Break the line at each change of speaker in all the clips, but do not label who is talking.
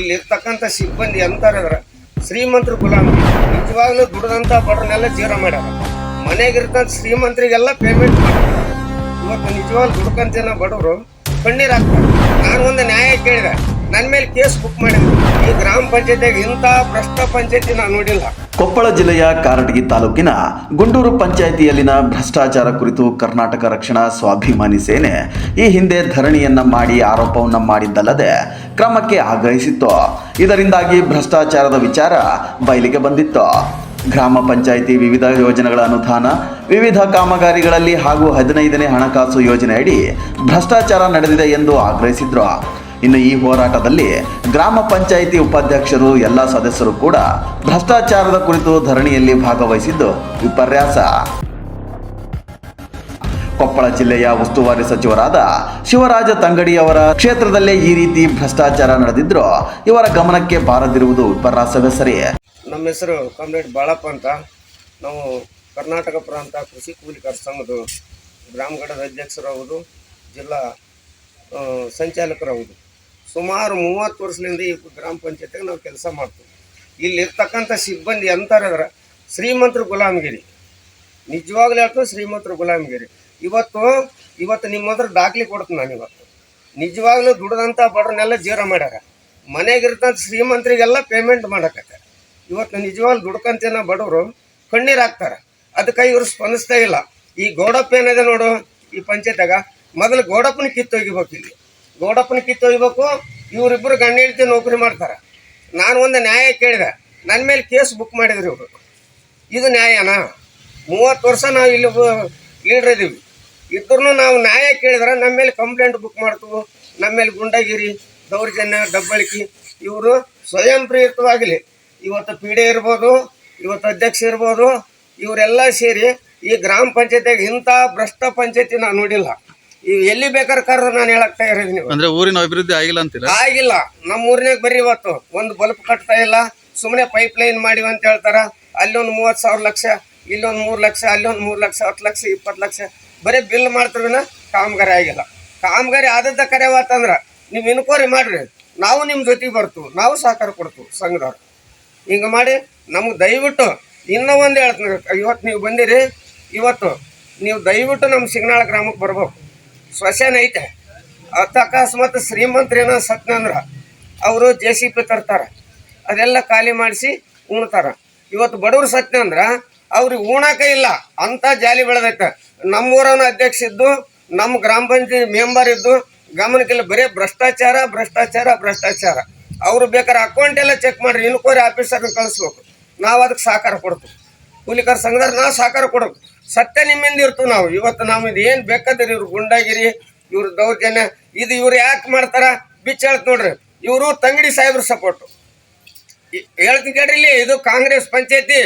ಇಲ್ಲಿ ಇರ್ತಕ್ಕಂಥ ಸಿಬ್ಬಂದಿ ಅಂತಾರದ್ರ ಶ್ರೀಮಂತರು ಗುಲಾಮ್ ನಿಜವಾಗ್ಲೂ ದುಡ್ದಂತ ಬಡ್ರನ್ನೆಲ್ಲ ಜೀರ ಮಾಡ್ಯಾರ. ಮನೆಗಿರ್ತಂಥ ಶ್ರೀಮಂತರಿಗೆಲ್ಲ ಪೇಮೆಂಟ್ ಮಾಡ್ತಾರೆ ಇವತ್ತು ನಿಜವಾಗ್ಲೂ ದುಡ್ಕಂತೇನ ಬಡವರು ಕಣ್ಣೀರ್ ಹಾಕ್ತಾರೆ. ನಾನು ಒಂದು ನ್ಯಾಯ ಕೇಳಿದೆ. ನನ್ನ ಮೇಲೆ ಕೇಸ್ ಬುಕ್ ಮಾಡಿದ್ರು. ಈ ಗ್ರಾಮ ಪಂಚಾಯತಿಯಾಗ ಇಂಥ ಭ್ರಷ್ಟ ಪಂಚಾಯತಿ ನಾನು ನೋಡಿಲ್ಲ.
ಕೊಪ್ಪಳ ಜಿಲ್ಲೆಯ ಕಾರಟಗಿ ತಾಲೂಕಿನ ಗುಂಡೂರು ಪಂಚಾಯಿತಿಯಲ್ಲಿನ ಭ್ರಷ್ಟಾಚಾರ ಕುರಿತು ಕರ್ನಾಟಕ ರಕ್ಷಣಾ ಸ್ವಾಭಿಮಾನಿ ಸೇನೆ ಈ ಹಿಂದೆ ಧರಣಿಯನ್ನ ಮಾಡಿ ಆರೋಪವನ್ನ ಮಾಡಿದ್ದಲ್ಲದೆ ಕ್ರಮಕ್ಕೆ ಆಗ್ರಹಿಸಿತ್ತು. ಇದರಿಂದಾಗಿ ಭ್ರಷ್ಟಾಚಾರದ ವಿಚಾರ ಬಯಲಿಗೆ ಬಂದಿತ್ತು. ಗ್ರಾಮ ಪಂಚಾಯಿತಿ ವಿವಿಧ ಯೋಜನೆಗಳ ಅನುದಾನ, ವಿವಿಧ ಕಾಮಗಾರಿಗಳಲ್ಲಿ ಹಾಗೂ ಹದಿನೈದನೇ ಹಣಕಾಸು ಯೋಜನೆಯಡಿ ಭ್ರಷ್ಟಾಚಾರ ನಡೆದಿದೆ ಎಂದು ಆಗ್ರಹಿಸಿದ್ರು. ಇನ್ನು ಈ ಹೋರಾಟದಲ್ಲಿ ಗ್ರಾಮ ಪಂಚಾಯಿತಿ ಉಪಾಧ್ಯಕ್ಷರು, ಎಲ್ಲ ಸದಸ್ಯರು ಕೂಡ ಭ್ರಷ್ಟಾಚಾರದ ಕುರಿತು ಧರಣಿಯಲ್ಲಿ ಭಾಗವಹಿಸಿದ್ದು ವಿಪರ್ಯಾಸ. ಕೊಪ್ಪಳ ಜಿಲ್ಲೆಯ ಉಸ್ತುವಾರಿ ಸಚಿವರಾದ ಶಿವರಾಜ ತಂಗಡಿ ಅವರ ಕ್ಷೇತ್ರದಲ್ಲೇ ಈ ರೀತಿ ಭ್ರಷ್ಟಾಚಾರ ನಡೆದಿದ್ರು ಇವರ ಗಮನಕ್ಕೆ ಬಾರದಿರುವುದು ವಿಪರ್ಯಾಸವೇ ಸರಿ.
ನಮ್ಮ ಹೆಸರು ಕಾಮ್ರೇಡ್ ಬಾಳಪ್ಪ ಅಂತ. ನಾವು ಕರ್ನಾಟಕ ಪ್ರಾಂತ ಕೃಷಿ ಕೂಲಿಕರ ಸಂಘದ ಗ್ರಾಮಘಟದ ಅಧ್ಯಕ್ಷರಾಗುವುದು, ಜಿಲ್ಲಾ ಸಂಚಾಲಕರಾಗುವುದು. ಸುಮಾರು ಮೂವತ್ತು ವರ್ಷದಿಂದ ಈ ಗ್ರಾಮ ಪಂಚಾಯತಿಗೆ ನಾವು ಕೆಲಸ ಮಾಡ್ತೀವಿ. ಇಲ್ಲಿರ್ತಕ್ಕಂಥ ಸಿಬ್ಬಂದಿ ಅದರ ಶ್ರೀಮಂತರು ಗುಲಾಮಗಿರಿ. ನಿಜವಾಗ್ಲೂ ಹೇಳ್ತು ಶ್ರೀಮಂತರು ಗುಲಾಮಗಿರಿ. ಇವತ್ತು ಇವತ್ತು ನಿಮ್ಮ ಹತ್ರ ದಾಖಲೆ ಕೊಡ್ತೀನಿ ನಾನು ಇವತ್ತು. ನಿಜವಾಗ್ಲೂ ದುಡ್ದಂಥ ಬಡ್ರನ್ನೆಲ್ಲ ಜೀವನ ಮಾಡ್ಯಾರ. ಮನೆಗಿರ್ತಂಥ ಶ್ರೀಮಂತರಿಗೆಲ್ಲ ಪೇಮೆಂಟ್ ಮಾಡಕತ್ತೆ ಇವತ್ತು ನಿಜವಾಗ್ಲೂ ದುಡ್ಕಂತೇನ ಬಡವರು ಕಣ್ಣೀರು ಹಾಕ್ತಾರೆ. ಅದಕ್ಕೆ ಇವರು ಸ್ಪಂದಿಸ್ತಾ ಇಲ್ಲ. ಈ ಗೋಡಪ್ಪ ಏನಿದೆ ನೋಡು, ಈ ಪಂಚಾಯತಾಗ ಮೊದಲು ಗೋಡಪ್ಪನ ಕಿತ್ತೊಗಿಬೇಕು ಇಲ್ಲಿ ಗೌಡಪ್ಪನ ಕಿತ್ತೊಯ್ಬೇಕು ಇವರಿಬ್ಬರು ಗಂಡ ಹೆಂಡತಿ ನೌಕರಿ ಮಾಡ್ತಾರೆ. ನಾನು ಒಂದು ನ್ಯಾಯ ಕೇಳಿದೆ. ನನ್ನ ಮೇಲೆ ಕೇಸ್ ಬುಕ್ ಮಾಡಿದ್ರು ಇವರು. ಇದು ನ್ಯಾಯನಾ? ಮೂವತ್ತು ವರ್ಷ ನಾವು ಇಲ್ಲಿ ಲೀಡ್ರ್ ಇದೀವಿ. ಇದ್ರೂ ನಾವು ನ್ಯಾಯ ಕೇಳಿದ್ರೆ ನಮ್ಮ ಮೇಲೆ ಕಂಪ್ಲೇಂಟ್ ಬುಕ್ ಮಾಡ್ತೀವಿ. ನಮ್ಮ ಮೇಲೆ ಗುಂಡಗಿರಿ, ದೌರ್ಜನ್ಯ ಡಬ್ಬಳಿಕೆ ಇವರು ಸ್ವಯಂ ಪ್ರೇರಿತವಾಗಲಿ. ಇವತ್ತು ಪಿ ಇರ್ಬೋದು, ಇವತ್ತು ಅಧ್ಯಕ್ಷ ಇರ್ಬೋದು, ಇವರೆಲ್ಲ ಸೇರಿ ಈ ಗ್ರಾಮ ಪಂಚಾಯತಿಯಾಗ ಇಂಥ ಭ್ರಷ್ಟ ಪಂಚಾಯತಿ ನಾನು ನೋಡಿಲ್ಲ. ಇವು ಎಲ್ಲಿ ಬೇಕಾದ್ರೆ ಕರೆದ್ರೆ ನಾನು ಹೇಳಕ್ತಾ ಇರೋದು ನೀವು
ಅಂದ್ರೆ ಊರಿನ ಅಭಿವೃದ್ಧಿ ಆಗಿಲ್ಲ ಅಂತ
ಆಗಿಲ್ಲ. ನಮ್ಮ ಊರಿನಾಗ ಬರೀ ಇವತ್ತು ಒಂದು ಬಲ್ಬ್ ಕಟ್ತಾ ಇಲ್ಲ. ಸುಮ್ಮನೆ ಪೈಪ್ ಲೈನ್ ಮಾಡಿವ ಅಂತ ಹೇಳ್ತಾರ. ಅಲ್ಲೊಂದು ಮೂವತ್ತು ಸಾವಿರ ಲಕ್ಷ ಇಲ್ಲೊಂದು ಮೂರು ಲಕ್ಷ ಅಲ್ಲೊಂದು ಮೂರು ಲಕ್ಷ ಹತ್ತು ಲಕ್ಷ ಇಪ್ಪತ್ತು ಲಕ್ಷ. ಬರೀ ಬಿಲ್ ಮಾಡ್ತಿರ್ವಿನ ಕಾಮಗಾರಿ ಆಗಿಲ್ಲ. ಕಾಮಗಾರಿ ಆದದ್ದ ಕರೆವಾತಂದ್ರೆ ನೀವು ಇನ್ಕ್ವೈರಿ ಮಾಡ್ರಿ. ನಾವು ನಿಮ್ಮ ಜೊತೆಗೆ ಬರ್ತು ನಾವು ಸಹಕಾರ ಕೊಡ್ತು ಸಂಘದವ್ರು. ಹಿಂಗೆ ಮಾಡಿ ನಮ್ಗೆ ದಯವಿಟ್ಟು ಇನ್ನೂ ಒಂದು ಹೇಳ್ತೀನಿ. ಇವತ್ತು ನೀವು ಬಂದಿರಿ. ಇವತ್ತು ನೀವು ದಯವಿಟ್ಟು ನಮ್ಮ ಸಿಗ್ನಾಳ ಗ್ರಾಮಕ್ಕೆ ಬರ್ಬೇಕು. ಸ್ಮಶಾನ ಐತೆ. ಅತ್ತ ಅಕಸ್ಮಾತ್ ಶ್ರೀಮಂತರೇನೋ ಸತ್ನಂದ್ರ ಅವರು ಜೆ ಸಿ ಪಿ ತರ್ತಾರೆ. ಅದೆಲ್ಲ ಖಾಲಿ ಮಾಡಿಸಿ ಉಣ್ತಾರ. ಇವತ್ತು ಬಡವ್ರು ಸತ್ನಂದ್ರ ಅವ್ರಿಗೆ ಉಣಾಕ ಇಲ್ಲ. ಅಂತ ಜಾಲಿ ಬೆಳೆದೈತೆ. ನಮ್ಮೂರವನ ಅಧ್ಯಕ್ಷ ಇದ್ದು, ನಮ್ಮ ಗ್ರಾಮ ಪಂಚಾಯತ್ ಮೆಂಬರ್ ಇದ್ದು ಗಮನಕ್ಕಿಲ್ಲ ಬರೀ ಭ್ರಷ್ಟಾಚಾರ ಭ್ರಷ್ಟಾಚಾರ ಭ್ರಷ್ಟಾಚಾರ. ಅವರು ಬೇಕಾದ್ರೆ ಅಕೌಂಟ್ ಎಲ್ಲ ಚೆಕ್ ಮಾಡ್ರಿ. ಇನ್ಕ್ವೈರಿ ಆಫೀಸರ್ನ ಕಳಿಸ್ಬೇಕು. ನಾವು ಅದಕ್ಕೆ ಸಹಕಾರ ಕೊಡ್ತೀವಿ. ಕೂಲಿಕರ ಸಂಘದವ್ರು ನಾವು ಸಹಕಾರ ಕೊಡಬೇಕು. ಸತ್ಯ ನಿಮ್ಮಿಂದ ಇರ್ತೀವಿ ನಾವು. ಇವತ್ತು ನಾವು ಇದು ಏನು ಬೇಕಾದ್ರೆ ಇವ್ರು ಗುಂಡಾಗಿರಿ, ಇವ್ರ ದೌರ್ಜನ್ಯ, ಇದು ಇವ್ರು ಯಾಕೆ ಮಾಡ್ತಾರ? ಬಿಚ್ಚ ಹೇಳ್ತ ನೋಡ್ರಿ. ಇವರು ತಂಗಡಿ ಸಾಹೇಬ್ರ ಸಪೋರ್ಟು ಹೇಳ್ತೀನಿ ಕೇಳ್ರಿ ಇಲ್ಲಿ, ಇದು ಕಾಂಗ್ರೆಸ್ ಪಂಚಾಯತಿ.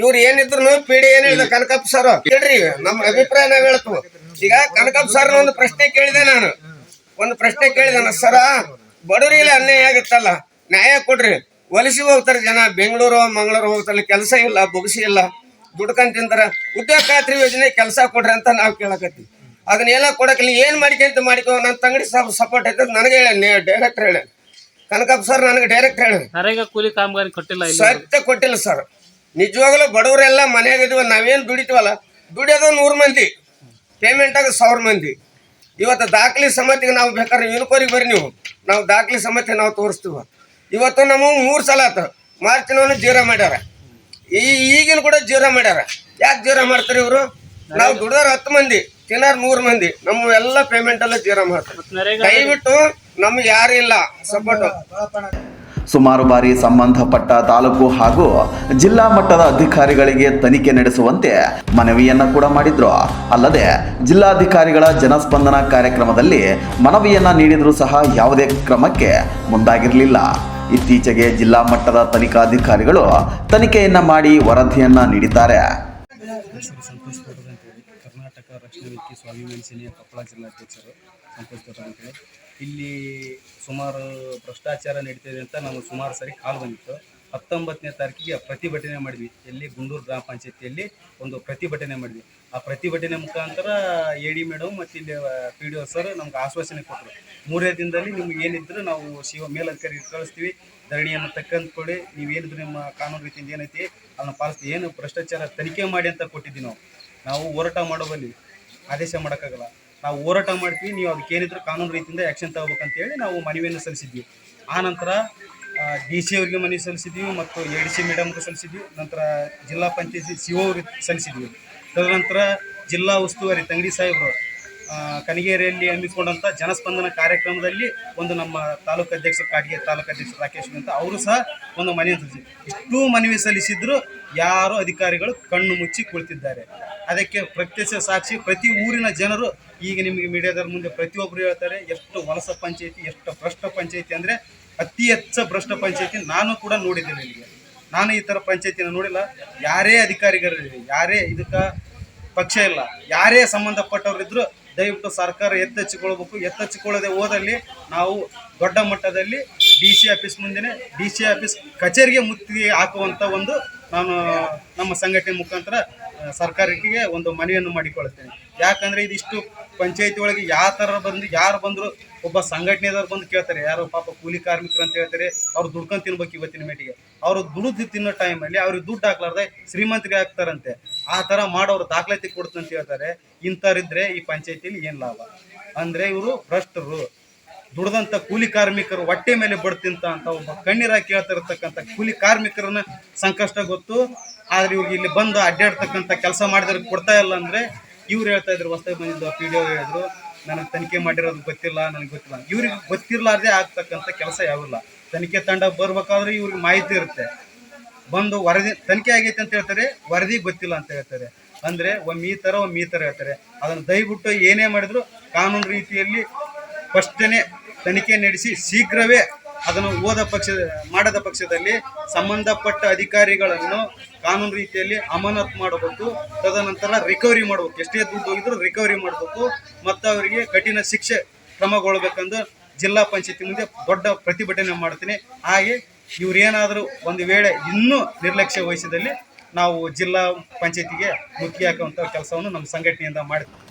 ಇವ್ರು ಏನಿದ್ರು ಪಿ ಡಿ ಏನ್ ಹೇಳಿದ ಕನಕಪ್ಪ ಸರ್ ಕೇಳ್ರಿ, ನಮ್ಮ ಅಭಿಪ್ರಾಯ ನಾವ್ ಹೇಳ್ತೀವಿ. ಈಗ ಕನಕಪ್ಪ ಸರ್ ಒಂದು ಪ್ರಶ್ನೆ ಕೇಳಿದೆ ನಾನು. ಒಂದು ಪ್ರಶ್ನೆ ಕೇಳಿದೆ ನಾನು. ಸರ ಬಡವರಿಗೆ ಅನ್ಯಾಯ ಆಗುತ್ತಲ್ಲ? ನ್ಯಾಯ ಕೊಡ್ರಿ. ವಲಸಿ ಹೋಗ್ತಾರೆ ಜನ. ಬೆಂಗಳೂರು, ಮಂಗಳೂರು ಹೋಗ್ತಾರೆ. ಕೆಲಸ ಇಲ್ಲ, ಬೊಗಸಿ ಇಲ್ಲ. ದುಡ್ಕೊಂಡ್ ತಿಂತಾರ ಉದ್ಯೋಗ ಖಾತ್ರಿ ಯೋಜನೆ ಕೆಲಸ ಕೊಡ್ರಿ ಅಂತ ನಾವು ಕೇಳಕತ್ತೀವಿ. ಅದನ್ನೆಲ್ಲ ಕೊಡಕ್ಕಿಲ್ಲ ಏನ್ ಮಾಡ್ಕೊಂತ ಮಾಡ್ಕೋ ನನ್ನ ತಂಗಡಿ ಸಪೋರ್ಟ್ ಐತೆ ನನಗೆ ಹೇಳಿ ಡೈರೆಕ್ಟರ್ ಹೇಳಿ. ಕನಕಪ್ಪ ಸರ್ ನನಗೆ ಡೈರೆಕ್ಟ್ ಹೇಳಿ.
ನರೇಗಾ ಕೂಲಿ ಕಾಮಗಾರಿ ಕೊಟ್ಟಿಲ್ಲ
ಸತ್ಯ ಕೊಟ್ಟಿಲ್ಲ ಸರ್. ನಿಜವಾಗ್ಲು ಬಡವರೆಲ್ಲ ಮನೆಯಾಗ ಇದೀವ ನಾವೇನು ದುಡಿತೀವಲ್ಲ ದುಡಿಯೋದು ನೂರು ಮಂದಿ ಪೇಮೆಂಟ್ ಆಗ ಸಾವಿರ ಮಂದಿ. ಇವತ್ತು ದಾಖಲೆ ಸಮಿತಿಗೆ ನಾವು ಬೇಕಾದ್ರೆ ಯುನಿಕೋರಿಗೆ ಬರ್ರಿ ನೀವು. ನಾವು ದಾಖಲೆ ಸಮಿತಿ ನಾವು ತೋರಿಸ್ತೀವಿ. ಇವತ್ತು ನಮಗೆ ಮೂರು ಸಲ ಆತ. ಮಾರ್ಚ್ನವನು ಜೀರೋ ಮಾಡ್ಯಾರ. ಈ ಈಗಿನ ಕೂಡ ಜೀವನ ಮಾಡ್ಯಾರ. ಯಾಕೆ ಜೀವನ ಮಾಡ್ತಾರೆ ಇವರು? ನಾವು ದುಡ್ದಾರ ಹತ್ತು ಮಂದಿ ತಿನ್ನಾರ ನೂರು ಮಂದಿ ನಮ್ಮ ಎಲ್ಲ ಪೇಮೆಂಟ್ ಎಲ್ಲ ಜೀವನ ಮಾಡ್ತಾರೆ. ದಯವಿಟ್ಟು ನಮ್ಗೆ ಯಾರು ಇಲ್ಲ ಸಪೋರ್ಟ್
ಸುಮಾರು ಬಾರಿ ಸಂಬಂಧಪಟ್ಟ ತಾಲೂಕು ಹಾಗೂ ಜಿಲ್ಲಾ ಮಟ್ಟದ ಅಧಿಕಾರಿಗಳಿಗೆ ತನಿಖೆ ನಡೆಸುವಂತೆ ಮನವಿಯನ್ನ ಕೂಡ ಮಾಡಿದ್ರು. ಅಲ್ಲದೆ ಜಿಲ್ಲಾಧಿಕಾರಿಗಳ ಜನಸ್ಪಂದನ ಕಾರ್ಯಕ್ರಮದಲ್ಲಿ ಮನವಿಯನ್ನ ನೀಡಿದರೂ ಸಹ ಯಾವುದೇ ಕ್ರಮಕ್ಕೆ ಮುಂದಾಗಿರಲಿಲ್ಲ. ಇತ್ತೀಚೆಗೆ ಜಿಲ್ಲಾ ಮಟ್ಟದ ತನಿಖಾಧಿಕಾರಿಗಳು ತನಿಖೆಯನ್ನ ಮಾಡಿ ವರದಿಯನ್ನ ನೀಡಿದ್ದಾರೆ.
ಕರ್ನಾಟಕ ರಕ್ಷಣಾ ವೇದಿಕೆ ಸ್ವಾಭಿಮಾನಿ ಸೇನೆಯ ಕೊಪ್ಪಳ ಜಿಲ್ಲಾಧ್ಯಕ್ಷರು ಇಲ್ಲಿ ಸುಮಾರು ಭ್ರಷ್ಟಾಚಾರ ನಡೀತಿದೆ ಅಂತ ನಮಗೆ ಸುಮಾರು ಸರಿ ಕಾಲು ಬಂದಿತ್ತು. ಹತ್ತೊಂಬತ್ತನೇ ತಾರೀಕಿಗೆ ಪ್ರತಿಭಟನೆ ಮಾಡಿದ್ವಿ. ಎಲ್ಲಿ? ಗುಂಡೂರು ಗ್ರಾಮ ಪಂಚಾಯತಿಯಲ್ಲಿ ಒಂದು ಪ್ರತಿಭಟನೆ ಮಾಡಿದ್ವಿ. ಆ ಪ್ರತಿಭಟನೆ ಮುಖಾಂತರ ಎ ಡಿ ಮೇಡಮ್ ಮತ್ತು ಇಲ್ಲಿ ಪಿ ಡಿ ಒ ಸರ್ ನಮ್ಗೆ ಆಶ್ವಾಸನೆ ಕೊಟ್ಟರು ಮೂರೇ ದಿನದಲ್ಲಿ ನಿಮ್ಗೆ ಏನಿದ್ರು ನಾವು ಶಿವ ಮೇಲಧಿಕಾರಿ ಕಳಿಸ್ತೀವಿ. ಧರಣಿಯನ್ನು ತಕ್ಕಂದ್ಕೊಳ್ಳಿ ನೀವೇನಿದ್ರು ನಿಮ್ಮ ಕಾನೂನು ರೀತಿಯಿಂದ ಏನೈತಿ ಅದನ್ನು ಪಾಲಿಸ್ತೀವಿ. ಏನು ಭ್ರಷ್ಟಾಚಾರ ತನಿಖೆ ಮಾಡಿ ಅಂತ ಕೊಟ್ಟಿದ್ವಿ ನಾವು. ನಾವು ಹೋರಾಟ ಮಾಡೋಬಲ್ಲಿ ಆದೇಶ ಮಾಡೋಕ್ಕಾಗಲ್ಲ. ನಾವು ಹೋರಾಟ ಮಾಡ್ತೀವಿ. ನೀವು ಅದಕ್ಕೆ ಏನಿದ್ರು ಕಾನೂನು ರೀತಿಯಿಂದ ಆ್ಯಕ್ಷನ್ ತಗೋಬೇಕಂತೇಳಿ ನಾವು ಮನವಿಯನ್ನು ಸಲ್ಲಿಸಿದ್ವಿ. ಆ ನಂತರ ಡಿ ಸಿ ಅವರಿಗೆ ಮನವಿ ಸಲ್ಲಿಸಿದ್ದೀವಿ ಮತ್ತು ಎ ಡಿ ಸಿ ಮೇಡಮ್ಗೆ ಸಲ್ಲಿಸಿದ್ವಿ. ನಂತರ ಜಿಲ್ಲಾ ಪಂಚಾಯತಿ ಸಿ ಒ ಅವ್ರಿಗೆ ಸಲ್ಲಿಸಿದ್ವಿ. ತದನಂತರ ಜಿಲ್ಲಾ ಉಸ್ತುವಾರಿ ತಂಗಡಿ ಸಾಹೇಬರು ಕನಗೇರಿಯಲ್ಲಿ ಹಮ್ಮಿಕೊಂಡಂಥ ಜನಸ್ಪಂದನ ಕಾರ್ಯಕ್ರಮದಲ್ಲಿ ಒಂದು ನಮ್ಮ ತಾಲೂಕು ಅಧ್ಯಕ್ಷ ಕಾಡಿಗೆ ತಾಲೂಕು ಅಧ್ಯಕ್ಷ ರಾಕೇಶ್ ಅಂತ ಅವರು ಸಹ ಒಂದು ಮನವಿ ಸಲ್ಲಿಸಿ ಇಷ್ಟು ಮನವಿ ಸಲ್ಲಿಸಿದ್ರು ಯಾರು ಅಧಿಕಾರಿಗಳು ಕಣ್ಣು ಮುಚ್ಚಿ ಕುಳಿತಿದ್ದಾರೆ. ಅದಕ್ಕೆ ಪ್ರತ್ಯಕ್ಷ ಸಾಕ್ಷಿ ಪ್ರತಿ ಊರಿನ ಜನರು ಈಗ ನಿಮಗೆ ಮೀಡಿಯಾದವ್ರ ಮುಂದೆ ಪ್ರತಿಯೊಬ್ಬರು ಹೇಳ್ತಾರೆ, ಎಷ್ಟು ವಲಸ ಪಂಚಾಯಿತಿ, ಎಷ್ಟು ಭ್ರಷ್ಟ ಪಂಚಾಯಿತಿ ಅಂದರೆ ಅತಿ ಹೆಚ್ಚು ಭ್ರಷ್ಟ ಪಂಚಾಯತಿ ನಾನು ಕೂಡ ನೋಡಿದ್ದೇನೆ ಇಲ್ಲಿಗೆ. ನಾನು ಈ ಥರ ಪಂಚಾಯತಿನ ನೋಡಿಲ್ಲ. ಯಾರೇ ಅಧಿಕಾರಿಗಳಿರಲಿ ಯಾರೇ ಇದಕ್ಕೆ ಪಕ್ಷ ಇಲ್ಲ, ಯಾರೇ ಸಂಬಂಧಪಟ್ಟವರಿದ್ರು ದಯವಿಟ್ಟು ಸರ್ಕಾರ ಎತ್ತೆಚ್ಚಿಕೊಳ್ಬೇಕು ಎತ್ತಚ್ಚಿಕೊಳ್ಳದೆ ಹೋದಲ್ಲಿ ನಾವು ದೊಡ್ಡ ಮಟ್ಟದಲ್ಲಿ ಡಿ ಸಿ ಆಫೀಸ್ ಮುಂದೆನೆ, ಡಿ ಸಿ ಆಫೀಸ್ ಕಚೇರಿಗೆ ಮುತ್ತಿಗೆ ಹಾಕುವಂಥ ಒಂದು ನಾನು ನಮ್ಮ ಸಂಘಟನೆ ಮುಖಾಂತರ ಸರ್ಕಾರಕ್ಕೆ ಒಂದು ಮನವಿಯನ್ನು ಮಾಡಿಕೊಳ್ಳುತ್ತೇನೆ. ಯಾಕಂದರೆ ಇದಿಷ್ಟು ಪಂಚಾಯತಿ ಒಳಗೆ ಯಾವ ಥರ ಬಂದು, ಯಾರು ಬಂದರು ಒಬ್ಬ ಸಂಘಟನೆದವ್ರು ಬಂದು ಕೇಳ್ತಾರೆ, ಯಾರು ಪಾಪ ಕೂಲಿ ಕಾರ್ಮಿಕರು ಅಂತ ಹೇಳ್ತಾರೆ, ಅವ್ರು ದುಡ್ಕೊಂಡು ತಿನ್ಬೇಕು ಇವತ್ತಿನ ಮೇಟಿಗೆ. ಅವರು ದುಡಿದು ತಿನ್ನೋ ಟೈಮಲ್ಲಿ ಅವ್ರಿಗೆ ದುಡ್ಡು ಹಾಕ್ಲಾರ್ದೆ ಶ್ರೀಮಂತರಿಗೆ ಹಾಕ್ತಾರಂತೆ. ಆ ಥರ ಮಾಡೋರು ದಾಖಲಾತಿ ಕೊಡ್ತು ಅಂತ ಹೇಳ್ತಾರೆ. ಇಂಥವ್ರಿದ್ರೆ ಈ ಪಂಚಾಯತಿಲಿ ಏನು ಲಾಭ? ಅಂದರೆ ಇವರು ಭ್ರಷ್ಟರು. ದುಡ್ದಂಥ ಕೂಲಿ ಕಾರ್ಮಿಕರು ಹೊಟ್ಟೆ ಮೇಲೆ ಬಡ್ತಿಂತ ಅಂತ ಒಬ್ಬ ಕಣ್ಣೀರಾಗಿ ಕೇಳ್ತಾ ಇರತಕ್ಕಂಥ ಕೂಲಿ ಕಾರ್ಮಿಕರನ್ನ ಸಂಕಷ್ಟ ಗೊತ್ತು. ಆದ್ರೆ ಇವ್ರಿಗೆ ಇಲ್ಲಿ ಬಂದು ಅಡ್ಡಾಡ್ತಕ್ಕಂಥ ಕೆಲಸ ಮಾಡಿದ್ರೆ ಕೊಡ್ತಾ ಇಲ್ಲ ಅಂದ್ರೆ ಇವ್ರು ಹೇಳ್ತಾ ಇದ್ರು, ಹೊಸದಾಗಿ ಬಂದಿದ್ದು ಪಿ ಡಿ ಒ ಹೇಳಿದ್ರು. ನನಗೆ ತನಿಖೆ ಮಾಡಿರೋದು ಗೊತ್ತಿಲ್ಲ, ನನಗೆ ಗೊತ್ತಿಲ್ಲ. ಇವ್ರಿಗೆ ಗೊತ್ತಿರಲಾರ್ದೇ ಆಗ್ತಕ್ಕಂಥ ಕೆಲಸ ಯಾವಿಲ್ಲ ತನಿಖೆ ತಂಡ ಬರ್ಬೇಕಾದ್ರೆ ಇವ್ರಿಗೆ ಮಾಹಿತಿ ಇರುತ್ತೆ. ಬಂದು ವರದಿ, ತನಿಖೆ ಆಗೈತೆ ಅಂತ ಹೇಳ್ತಾರೆ, ವರದಿ ಗೊತ್ತಿಲ್ಲ ಅಂತ ಹೇಳ್ತಾರೆ. ಅಂದ್ರೆ ಒಮ್ಮೆ ಈ ತರ, ಒಮ್ಮೆ ಈ ತರ ಹೇಳ್ತಾರೆ. ಅದನ್ನು ದಯವಿಟ್ಟು ಏನೇ ಮಾಡಿದ್ರು ಕಾನೂನು ರೀತಿಯಲ್ಲಿ ಫಸ್ಟೇ ತನಿಖೆ ನಡೆಸಿ ಶೀಘ್ರವೇ ಅದನ್ನು ಓದ ಪಕ್ಷ ಮಾಡದ ಪಕ್ಷದಲ್ಲಿ ಸಂಬಂಧಪಟ್ಟ ಅಧಿಕಾರಿಗಳನ್ನು ಕಾನೂನು ರೀತಿಯಲ್ಲಿ ಅಮಾನತ್ ಮಾಡಬೇಕು, ತದನಂತರ ರಿಕವರಿ ಮಾಡಬೇಕು. ಎಷ್ಟೇ ದುಡ್ಡು ಹೋಗಿದ್ರು ರಿಕವರಿ ಮಾಡಬೇಕು, ಮತ್ತು ಅವರಿಗೆ ಕಠಿಣ ಶಿಕ್ಷೆ ಕ್ರಮಗೊಳ್ಬೇಕಂದು ಜಿಲ್ಲಾ ಪಂಚಾಯತಿ ಮುಂದೆ ದೊಡ್ಡ ಪ್ರತಿಭಟನೆ ಮಾಡ್ತೀನಿ. ಹಾಗೆ ಇವರೇನಾದರೂ ಒಂದು ವೇಳೆ ಇನ್ನೂ ನಿರ್ಲಕ್ಷ್ಯ ವಹಿಸಿದಲ್ಲಿ ನಾವು ಜಿಲ್ಲಾ ಪಂಚಾಯತಿಗೆ ಮುಖ್ಯ ಹಾಕುವಂಥ ಕೆಲಸವನ್ನು ನಮ್ಮ ಸಂಘಟನೆಯಿಂದ ಮಾಡ್ತೀವಿ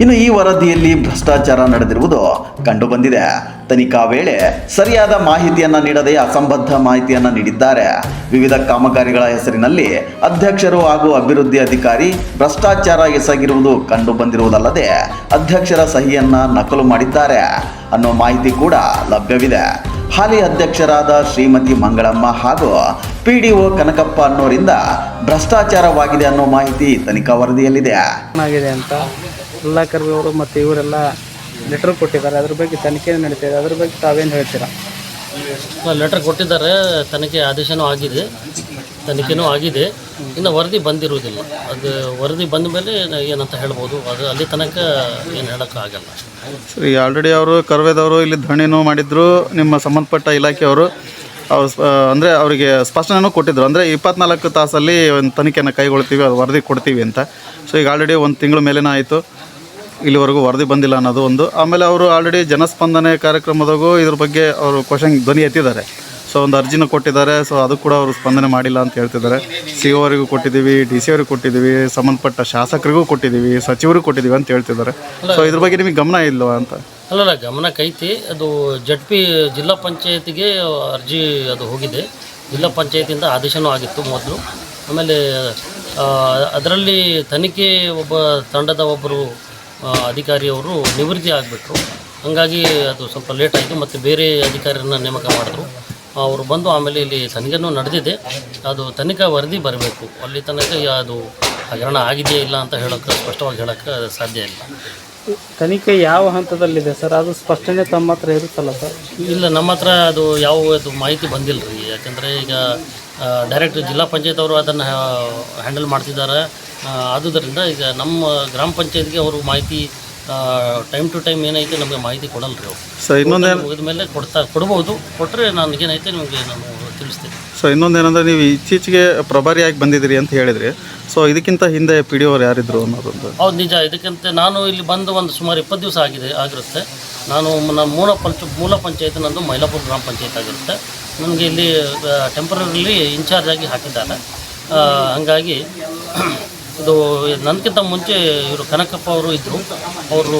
ಇನ್ನು ಈ ವರದಿಯಲ್ಲಿ ಭ್ರಷ್ಟಾಚಾರ ನಡೆದಿರುವುದು ಕಂಡುಬಂದಿದೆ. ತನಿಖಾ ವೇಳೆ ಸರಿಯಾದ ಮಾಹಿತಿಯನ್ನ ನೀಡದೆ ಅಸಂಬದ್ಧ ಮಾಹಿತಿಯನ್ನ ನೀಡಿದ್ದಾರೆ. ವಿವಿಧ ಕಾಮಗಾರಿಗಳ ಹೆಸರಿನಲ್ಲಿ ಅಧ್ಯಕ್ಷರು ಹಾಗೂ ಅಭಿವೃದ್ಧಿ ಅಧಿಕಾರಿ ಭ್ರಷ್ಟಾಚಾರ ಎಸಗಿರುವುದು ಕಂಡು ಬಂದಿರುವುದಲ್ಲದೆ ಅಧ್ಯಕ್ಷರ ಸಹಿಯನ್ನ ನಕಲು ಮಾಡಿದ್ದಾರೆ ಅನ್ನೋ ಮಾಹಿತಿ ಕೂಡ ಲಭ್ಯವಿದೆ. ಹಾಲಿ ಅಧ್ಯಕ್ಷರಾದ ಶ್ರೀಮತಿ ಮಂಗಳಮ್ಮ ಹಾಗೂ ಪಿ ಕನಕಪ್ಪ ಅನ್ನೋರಿಂದ ಭ್ರಷ್ಟಾಚಾರವಾಗಿದೆ ಅನ್ನೋ ಮಾಹಿತಿ ತನಿಖಾ ವರದಿಯಲ್ಲಿದೆ.
ಅಂತ ಎಲ್ಲ ಅವರು ಮತ್ತು ಇವರೆಲ್ಲ ಲೆಟರ್ ಕೊಟ್ಟಿದ್ದಾರೆ. ಅದ್ರ ಬಗ್ಗೆ ತನಿಖೆ ನಡೀತಾ ಇದೆ? ಅದ್ರ ಬಗ್ಗೆ ತಾವೇನು ಹೇಳ್ತೀರಾ?
ಲೆಟರ್ ಕೊಟ್ಟಿದ್ದಾರೆ. ತನಿಖೆ ಆದೇಶನೂ ಆಗಿದೆ. ತನಿಖೆನೂ ಆಗಿದೆ. ಇನ್ನು ವರದಿ ಬಂದಿರುವುದಿಲ್ಲ. ಅದು ವರದಿ ಬಂದ ಮೇಲೆ ಏನಂತ ಹೇಳ್ಬೋದು. ಅದು ಅಲ್ಲಿ ತನಕ ಏನು ಹೇಳೋಕ್ಕಾಗಲ್ಲ.
ಈ ಆಲ್ರೆಡಿ ಅವರು ಕರ್ವೇದವರು ಇಲ್ಲಿ ಧರಣಿನೂ ಮಾಡಿದ್ರು. ನಿಮ್ಮ ಸಂಬಂಧಪಟ್ಟ ಇಲಾಖೆಯವರು. ಅವ್ರು ಸ್ಪ- ಅಂದರೆ ಅವರಿಗೆ ಸ್ಪಷ್ಟನೂ ಕೊಟ್ಟಿದ್ರು. ಅಂದರೆ ಇಪ್ಪತ್ನಾಲ್ಕು ತಾಸಲ್ಲಿ ಒಂದು ತನಿಖೆಯನ್ನು ಕೈಗೊಳ್ತೀವಿ ಅದು ವರದಿ ಕೊಡ್ತೀವಿ ಅಂತ. ಸೊ ಈಗ ಆಲ್ರೆಡಿ ಒಂದು ತಿಂಗಳ ಮೇಲೇನೂ ಆಯಿತು. ಇಲ್ಲಿವರೆಗೂ ವರದಿ ಬಂದಿಲ್ಲ ಅನ್ನೋದು ಒಂದು. ಆಮೇಲೆ ಅವರು ಆಲ್ರೆಡಿ ಜನಸ್ಪಂದನೆ ಕಾರ್ಯಕ್ರಮದಾಗೂ ಇದ್ರ ಬಗ್ಗೆ ಅವರು ಕ್ವಶನ್ ಧ್ವನಿ ಎತ್ತಿದ್ದಾರೆ. ಸೊ ಒಂದು ಅರ್ಜಿನ ಕೊಟ್ಟಿದ್ದಾರೆ. ಸೊ ಅದು ಕೂಡ ಅವರು ಸ್ಪಂದನೆ ಮಾಡಿಲ್ಲ ಅಂತ ಹೇಳ್ತಿದ್ದಾರೆ. ಸಿ ಅವರಿಗೂ ಕೊಟ್ಟಿದ್ದೀವಿ ಡಿ ಸಿ ಅವ್ರಿಗೆ ಕೊಟ್ಟಿದ್ದೀವಿ, ಸಂಬಂಧಪಟ್ಟ ಶಾಸಕರಿಗೂ ಕೊಟ್ಟಿದ್ದೀವಿ, ಸಚಿವರಿಗೂ ಕೊಟ್ಟಿದ್ದೀವಿ ಅಂತ ಹೇಳ್ತಿದ್ದಾರೆ. ಸೊ ಇದ್ರ ಬಗ್ಗೆ ನಿಮಗೆ ಗಮನ ಇಲ್ವಾ ಅಂತ?
ಅಲ್ಲ ಗಮನಕ್ಕೆ ಐತಿ ಅದು ಜಡ್ ಪಿ ಜಿಲ್ಲಾ ಪಂಚಾಯತಿಗೆ ಅರ್ಜಿ ಅದು ಹೋಗಿದೆ. ಜಿಲ್ಲಾ ಪಂಚಾಯತಿಯಿಂದ ಆದೇಶನೂ ಆಗಿತ್ತು ಮೊದಲು. ಆಮೇಲೆ ಅದರಲ್ಲಿ ತನಿಖೆ ಒಬ್ಬ ತಂಡದ ಒಬ್ಬರು ಅಧಿಕಾರಿಯವರು ನಿವೃತ್ತಿ ಆಗಿಬಿಟ್ರು. ಹಾಗಾಗಿ ಅದು ಸ್ವಲ್ಪ ಲೇಟ್ ಆಯಿತು ಮತ್ತು ಬೇರೆ ಅಧಿಕಾರಿಯನ್ನ ನೇಮಕ ಮಾಡಿದ್ರು ಅವರು ಬಂದು ಆಮೇಲೆ ಇಲ್ಲಿ ತನಿಖೆನೂ ನಡೆದಿದೆ. ಅದು ತನಿಖಾ ವರದಿ ಬರಬೇಕು. ಅಲ್ಲಿ ತನಕ ಅದು ಹಗರಣ ಆಗಿದೆಯೇ ಇಲ್ಲ ಅಂತ ಹೇಳೋಕ್ಕೆ ಸ್ಪಷ್ಟವಾಗಿ ಹೇಳೋಕ್ಕೆ ಸಾಧ್ಯ ಇಲ್ಲ.
ತನಿಖೆ ಯಾವ ಹಂತದಲ್ಲಿದೆ ಸರ್? ಅದು ಸ್ಪಷ್ಟನೆ ತಮ್ಮ ಹತ್ರ ಇರುತ್ತಲ್ಲ ಸರ್?
ಇಲ್ಲ ನಮ್ಮ ಹತ್ರ ಅದು ಯಾವ ಅದು ಮಾಹಿತಿ ಬಂದಿಲ್ಲ ರೀ ಯಾಕಂದರೆ ಈಗ ಡೈರೆಕ್ಟ್ ಜಿಲ್ಲಾ ಪಂಚಾಯತ್ ಅವರು ಅದನ್ನು ಹ್ಯಾಂಡಲ್ ಮಾಡ್ತಿದ್ದಾರೆ. ಆದುದರಿಂದ ಈಗ ನಮ್ಮ ಗ್ರಾಮ ಪಂಚಾಯತ್ಗೆ ಅವರು ಮಾಹಿತಿ ಟೈಮ್ ಟು ಟೈಮ್ ಏನೈತೆ ನಮಗೆ ಮಾಹಿತಿ ಕೊಡಲ್ಲ ರೀ ಅವರು.
ಸೊ ಇನ್ನೊಂದು
ಮುಗಿದ ಮೇಲೆ ಕೊಡ್ತಾ ಕೊಡ್ಬೋದು ಕೊಟ್ಟರೆ ನನಗೇನೈತೆ ನಿಮಗೆ ನಾನು ತಿಳಿಸ್ತೀನಿ.
ಸೊ ಇನ್ನೊಂದೇನಂದ್ರೆ ನೀವು ಇತ್ತೀಚೆಗೆ ಪ್ರಭಾರಿಯಾಗಿ ಬಂದಿದ್ದೀರಿ ಅಂತ ಹೇಳಿದ್ರಿ. ಸೊ ಇದಕ್ಕಿಂತ ಹಿಂದೆ ಪಿ ಡಿ ಓರ್ ಯಾರಿದ್ರು ಅನ್ನೋದೊಂದು.
ಹೌದು ನಿಜ. ಇದಕ್ಕಿಂತ ನಾನು ಇಲ್ಲಿ ಬಂದು ಒಂದು ಸುಮಾರು ಇಪ್ಪತ್ತು ದಿವಸ ಆಗಿದೆ ಆಗಿರುತ್ತೆ. ನಾನು ನಮ್ಮ ಮೂಲ ಪಂಚ ಮೂಲ ಪಂಚಾಯತ್ ನಂದು ಮೈಲಾಪುರ ಗ್ರಾಮ ಪಂಚಾಯತ್ ಆಗಿರುತ್ತೆ. ನನಗೆ ಇಲ್ಲಿ ಟೆಂಪರರಿಲಿ ಇನ್ಚಾರ್ಜ್ ಆಗಿ ಹಾಕಿದ್ದಾರೆ ಹಂಗಾಗಿ ಇದು ನನಗಿಂತ ಮುಂಚೆ ಇವರು ಕನಕಪ್ಪ ಅವರು ಇದ್ದರು ಅವರು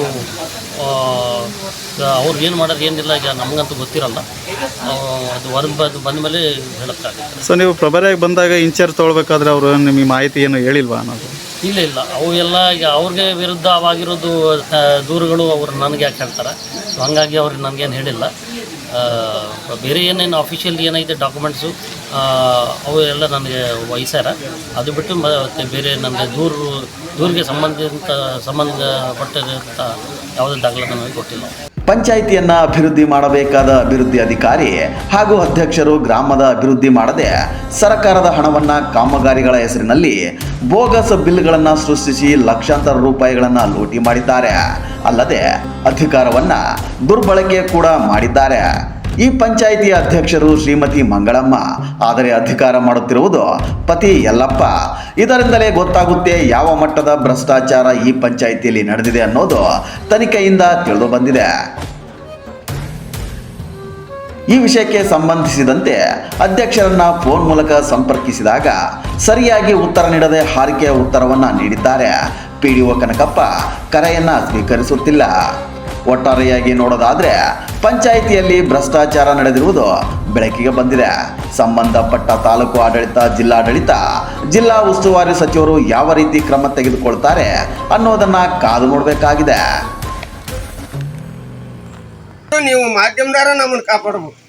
ಅವ್ರು ಏನು ಮಾಡೋದು ಏನಿಲ್ಲ ಈಗ ನಮಗಂತೂ ಗೊತ್ತಿರಲ್ಲ. ಅದು ಹೊರಗೆ ಬಂದು ಬಂದ ಮೇಲೆ ಹೇಳೋಕ್ಕಾಗುತ್ತೆ
ಸೊ ನೀವು ಪ್ರಭಾರಿಯಾಗಿ ಬಂದಾಗ ಇನ್ಚಾರ್ಜ್ ತೊಗೊಳ್ಬೇಕಾದ್ರೆ ಅವರು ನಿಮಗೆ ಮಾಹಿತಿ ಏನು ಹೇಳಿಲ್ವಾ ಅನ್ನೋದು?
ಇಲ್ಲ ಇಲ್ಲ. ಅವು ಎಲ್ಲ ಈಗ ಅವ್ರಿಗೆ ವಿರುದ್ಧವಾಗಿರೋದು ಅವಾಗಿರೋದು ದೂರುಗಳು ಅವರು ನನಗೆ ಯಾಕೆ ಹೇಳ್ತಾರೆ? ಸೊ ಹಾಗಾಗಿ ಅವ್ರು ನನಗೇನು ಹೇಳಿಲ್ಲ. ಬೇರೆ ಏನೇನು ಅಫಿಷಿಯಲ್ ಏನೈತೆ ಡಾಕ್ಯುಮೆಂಟ್ಸು ಅವು ಎಲ್ಲ ನನಗೆ ವಹಿಸ್ಯಾರ. ಅದು ಬಿಟ್ಟು ಮತ್ತೆ ಬೇರೆ ನನಗೆ ದೂರು, ದೂರಿಗೆ ಸಂಬಂಧಿತ ಸಂಬಂಧಪಟ್ಟಿರೋಂಥ ಯಾವುದೇ ದಾಖಲೆ ನನಗೆ ಕೊಟ್ಟಿಲ್ಲ.
ಪಂಚಾಯಿತಿಯನ್ನ ಅಭಿವೃದ್ಧಿ ಮಾಡಬೇಕಾದ ಅಭಿವೃದ್ಧಿ ಅಧಿಕಾರಿ ಹಾಗೂ ಅಧ್ಯಕ್ಷರು ಗ್ರಾಮದ ಅಭಿವೃದ್ಧಿ ಮಾಡದೆ ಸರ್ಕಾರದ ಹಣವನ್ನ ಕಾಮಗಾರಿಗಳ ಹೆಸರಿನಲ್ಲಿ ಬೋಗಸ್ ಬಿಲ್ಗಳನ್ನು ಸೃಷ್ಟಿಸಿ ಲಕ್ಷಾಂತರ ರೂಪಾಯಿಗಳನ್ನ ಲೂಟಿ ಮಾಡಿದ್ದಾರೆ. ಅಲ್ಲದೆ ಅಧಿಕಾರವನ್ನ ದುರ್ಬಳಕೆ ಕೂಡ ಮಾಡಿದ್ದಾರೆ. ಈ ಪಂಚಾಯಿತಿಯ ಅಧ್ಯಕ್ಷರು ಶ್ರೀಮತಿ ಮಂಗಳಮ್ಮ. ಆದರೆ ಅಧಿಕಾರ ಮಾಡುತ್ತಿರುವುದು ಪತಿ ಯಲ್ಲಪ್ಪ. ಇದರಿಂದಲೇ ಗೊತ್ತಾಗುತ್ತೆ ಯಾವ ಮಟ್ಟದ ಭ್ರಷ್ಟಾಚಾರ ಈ ಪಂಚಾಯಿತಿಯಲ್ಲಿ ನಡೆದಿದೆ ಅನ್ನೋದು ತನಿಖೆಯಿಂದ ತಿಳಿದು ಬಂದಿದೆ. ಈ ವಿಷಯಕ್ಕೆ ಸಂಬಂಧಿಸಿದಂತೆ ಅಧ್ಯಕ್ಷರನ್ನ ಫೋನ್ ಮೂಲಕ ಸಂಪರ್ಕಿಸಿದಾಗ ಸರಿಯಾಗಿ ಉತ್ತರ ನೀಡದೆ ಹಾರಿಕೆಯ ಉತ್ತರವನ್ನ ನೀಡಿದ್ದಾರೆ. ಪಿಡಿಒ ಕನಕಪ್ಪ ಕರೆಯನ್ನ ಸ್ವೀಕರಿಸುತ್ತಿಲ್ಲ. ಒಟ್ಟಾರೆಯಾಗಿ ನೋಡೋದಾದ್ರೆ ಪಂಚಾಯಿತಿಯಲ್ಲಿ ಭ್ರಷ್ಟಾಚಾರ ನಡೆದಿರುವುದು ಬೆಳಕಿಗೆ ಬಂದಿದೆ. ಸಂಬಂಧಪಟ್ಟ ತಾಲೂಕು ಆಡಳಿತ, ಜಿಲ್ಲಾಡಳಿತ, ಜಿಲ್ಲಾ ಉಸ್ತುವಾರಿ ಸಚಿವರು ಯಾವ ರೀತಿ ಕ್ರಮ ತೆಗೆದುಕೊಳ್ತಾರೆ ಅನ್ನೋದನ್ನ ಕಾದು ನೋಡಬೇಕಾಗಿದೆ.
ನೀವು ಮಾಧ್ಯಮದಾರ ನಮ್ಮನ್ನು ಕಾಪಾಡ್ಬೇಕು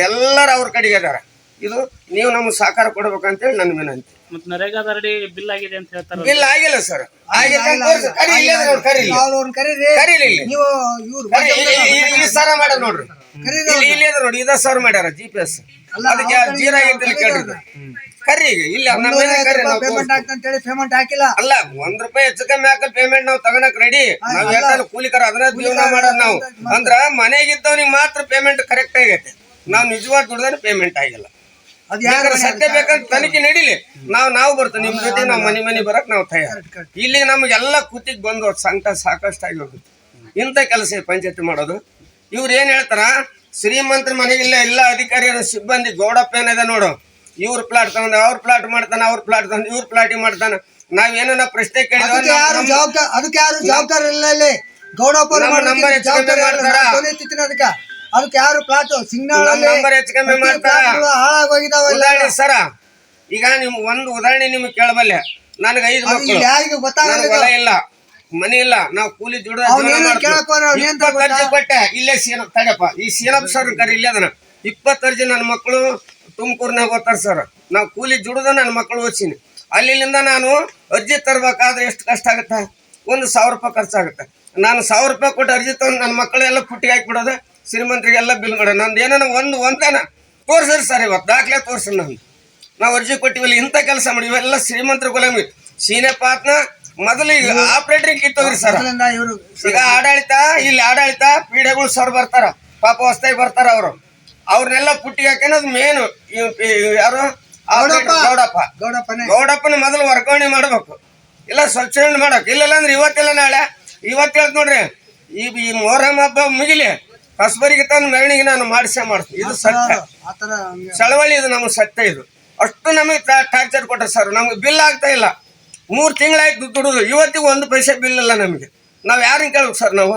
ಎಲ್ಲರೂ ಅವ್ರ ಕಡೆಗೆ ಅದಾರ ಇದು ನೀವು ನಮ್ಗೆ ಸಹಕಾರ ಕೊಡ್ಬೇಕಂತೇಳಿ ನನ್ ವಿನಂತಿ.
ಮತ್ತೆ ನರೇಗಾದರಡಿ ಬಿಲ್ ಆಗಿದೆ ಅಂತ ಹೇಳ್ತಾರೆ
ಬಿಲ್ ಆಗಿಲ್ಲ ಸರ್. ಇಲ್ಲೇ ಇಲ್ಲಿ. ಇಲ್ಲಿ.
ನೀವು
ಈ ಸರ ಮಾಡ್ಯಾರ ನೋಡ್ರಿ. ಇಲ್ಲಿ ಇಲ್ಲಿ ಅದ ನೋಡಿ ಇದ ಸರ್ ಮಾಡ್ಯಾರ ಜಿ ಪಿ ಎಸ್ ಅದಕ್ಕೆ ಜೀರಾ ಆಗಿದ್ದಲ್ಲಿ ಕೇಳ್ರಿ ಕರಿ ಈಗ ಇಲ್ಲ
ಪೇಮೆಂಟ್
ಅಂತ
ಆಗ್ತಂತೇಳಿ ಪೇಮೆಂಟ್ ಹಾಕಿಲ್ಲ.
ಅಲ್ಲ ಒಂದ್ ರೂಪಾಯಿ ಹೆಚ್ಚು ಕಮ್ಮಿ ಹಾಕಲ್ ಪೇಮೆಂಟ್ ನಾವು ತಗೊಳಕ್ ರೆಡಿ ನಾವ್ ಎಲ್ಲ ಕೂಲಿಕರ ಅದನ್ನ ಜೀವನ ಮಾಡೋದ್ ನಾವು. ಅಂದ್ರ ಮನೆಗಿದ್ದವನಿಗೆ ಮಾತ್ರ ಪೇಮೆಂಟ್ ಕರೆಕ್ಟ್ ಆಗೈತೆ. ನಾವು ನಿಜವಾದ ದುಡ್ದಾನೆ ಪೇಮೆಂಟ್ ಆಗಿಲ್ಲ. ಸತ್ಯ ಬೇಕಂತ ತನಿಖೆ ನಡೀಲಿ. ನಾವು ನಾವು ಬರ್ತೇವೆ. ನಿಮ್ ಜೊತೆ ನಾವು ಮನೆ ಮನೆ ಬರಕ್ ನಾವು ತಯಾರ. ಇಲ್ಲಿ ನಮ್ಗೆಲ್ಲ ಕೂತಿಗೆ ಬಂದು ಸಂಕಟ ಸಾಕಷ್ಟು ಆಗಿ ಹೋಗುತ್ತೆ ಇಂಥ ಕೆಲಸ ಪಂಚಾಯತಿ ಮಾಡೋದು. ಇವ್ರು ಏನ್ ಹೇಳ್ತಾರ? ಶ್ರೀಮಂತರ ಮನೆಗಿಲ್ಲ ಎಲ್ಲ ಅಧಿಕಾರಿ ಸಿಬ್ಬಂದಿ ಗೌಡಪ್ಪ ಏನಿದೆ ನೋಡು. ಇವ್ರ ಪ್ಲಾಟ್ ತಗೊಂಡ್ ಅವ್ರ ಪ್ಲಾಟ್ ಮಾಡ್ತಾನ ಅವ್ರ ಪ್ಲಾಟ್ ತಗೊಂಡು ಇವ್ರ ಪ್ಲಾಟ್ ಮಾಡ್ತಾನ. ನಾವೇನ ಪ್ರಶ್ನೆ ಕೇಳಿದ್ರೆ
ಜವಾಬ್ದಾರ ಅದಕ್ಕೆ ಯಾರು ಜವಾಬ್ದಾರಿ ಇಲ್ಲ ಇಲ್ಲಿ? ಗೌಡಪ್ಪ
ನಂಬರ್
ಇಲ್ಲ.
ಮಾಡ್ತಾರ.
ಅದಕ್ಕೆ ಯಾರು ಪ್ಲಾಟ್ ಸಿಗ್ನಲ್
ನಂಬರ್ ಹೆಚ್ಚು ಕಮ್ಮಿ ಮಾಡ್ತಾರ.
ಹಾಳಾಗೋಗಿದಾವ
ಉದಾಹರಣೆ ಸರ ಈಗ ನಿಮ್ ಒಂದು ಉದಾಹರಣೆ ನಿಮ್ಗೆ ಕೇಳಬಲ್ಲೆ. ನನಗೆ ಐದು ಮಕ್ಕಳು.
ಯಾರಿಗೆ ಗೊತ್ತಾಗಲ್ಲ
ಹೊಲ ಇಲ್ಲ ಮನೆ ಇಲ್ಲ. ನಾವು ಕೂಲಿ ದುಡ್ದ
ಅವ್ನ್ ಏನೋ ಕೇಳಕ್ ಹೋದ್ರೆ ಅವ್ನ್ ಏನ್
ಇಪ್ಪತ್ತು ಅರ್ಜಿ ಕೊಟ್ಟೆ. ಇಲ್ಲೇ ಸೀನ ತಡಪ್ಪ. ಈ ಸೀನಪ್ಪ ಸರ್ ಕರಿ ಇಲ್ಲೇ ಅದನ್ನ ಇಪ್ಪತ್ತು ಅರ್ಜಿ ನನ್ನ ಮಕ್ಕಳು ತುಮಕೂರ್ನಾಗ ಓದ್ತಾರ ಸರ್. ನಾವು ಕೂಲಿ ದುಡ್ದ ನನ್ನ ಮಕ್ಕಳು ಓದ್ಸೀನಿ. ಅಲ್ಲಿಂದ ನಾನು ಅರ್ಜಿ ತರ್ಬೇಕಾದ್ರೆ ಎಷ್ಟು ಕಷ್ಟ ಆಗುತ್ತೆ? ಒಂದು ಸಾವಿರ ರೂಪಾಯಿ ಖರ್ಚಾಗುತ್ತೆ. ನಾನು ಸಾವಿರ ರೂಪಾಯಿ ಕೊಟ್ಟು ಅರ್ಜಿ ತಗೊಂಡು ನನ್ನ ಮಕ್ಕಳೆಲ್ಲ ಪುಟ್ಟಿಗೆ ಹಾಕ್ಬಿಡೋದು. ಶ್ರೀಮಂತರಿಗೆಲ್ಲ ಬಿಲ್ ಮಾಡೋಣ. ನಂದು ಏನಾನ ಒಂದು ಒಂದನ ತೋರ್ಸ್ರಿ ಸರ್ ಇವತ್ತು. ದಾಖಲೆ ತೋರ್ಸ್ರಿ ನಾನು ನಾವು ಅರ್ಜಿ ಕೊಟ್ಟಿವಲ್ಲಿ ಇಂಥ ಕೆಲಸ ಮಾಡಿ ಇವೆಲ್ಲ ಶ್ರೀಮಂತರ ಗುಲಾಮಿ. ಸೀನೆಪಾತ್ನ ಮೊದಲು ಈಗ ಆಪರೇಟರ್ ಕಿತ್ತೋಗ್ರಿ ಸರ್. ಈಗ ಆಡಳಿತ ಇಲ್ಲಿ ಆಡಳಿತ ಪೀಡೆಗಳು ಸರ್ ಬರ್ತಾರ. ಪಾಪ ಹೊಸ್ತಾಗಿ ಬರ್ತಾರ ಅವರು. ಅವ್ರನ್ನೆಲ್ಲ ಪುಟ್ಟಿಗೆ ಹಾಕೋದು ಮೇನು ಯಾರು? ಗೌಡಪ್ಪ.
ಗೌಡಪ್ಪನೇ.
ಗೌಡಪ್ಪನ ಮೊದಲು ವರ್ಗಾವಣೆ ಮಾಡ್ಬೇಕು. ಇಲ್ಲ ಸ್ವಚ್ಛ ಮಾಡಬೇಕು. ಇಲ್ಲ ಅಂದ್ರೆ ಇವತ್ತಿಲ್ಲ ನಾಳೆ. ಇವತ್ತು ಹೇಳ್ತ ನೋಡ್ರಿ ಈ ಈ ಮೊಹರಂ ಹಬ್ಬ ಮುಗಿಲಿ. ಕಸ್ಬರಿಗೆ ತಂದು ಮೆರವಣಿಗೆ ನಾನು ಮಾಡಿಸೇ ಮಾಡ್ತೀನಿ. ಇದು ಸತ್ಯ. ಚಳವಳಿ ಇದು ನಮಗೆ ಸತ್ಯ ಇದು. ಅಷ್ಟು ನಮಗೆ ಟಾರ್ಚರ್ ಕೊಟ್ಟರೆ ಸರ್. ನಮ್ಗೆ ಬಿಲ್ ಆಗ್ತಾ ಇಲ್ಲ. ಮೂರು ತಿಂಗಳಾಯ್ತು ದುಡ್ಡು ಇವತ್ತಿಗೂ ಒಂದು ಪೈಸೆ ಬಿಲ್ ಇಲ್ಲ ನಮಗೆ. ನಾವು ಯಾರನ್ನ ಕೇಳ್ಬೇಕು ಸರ್ ನಾವು?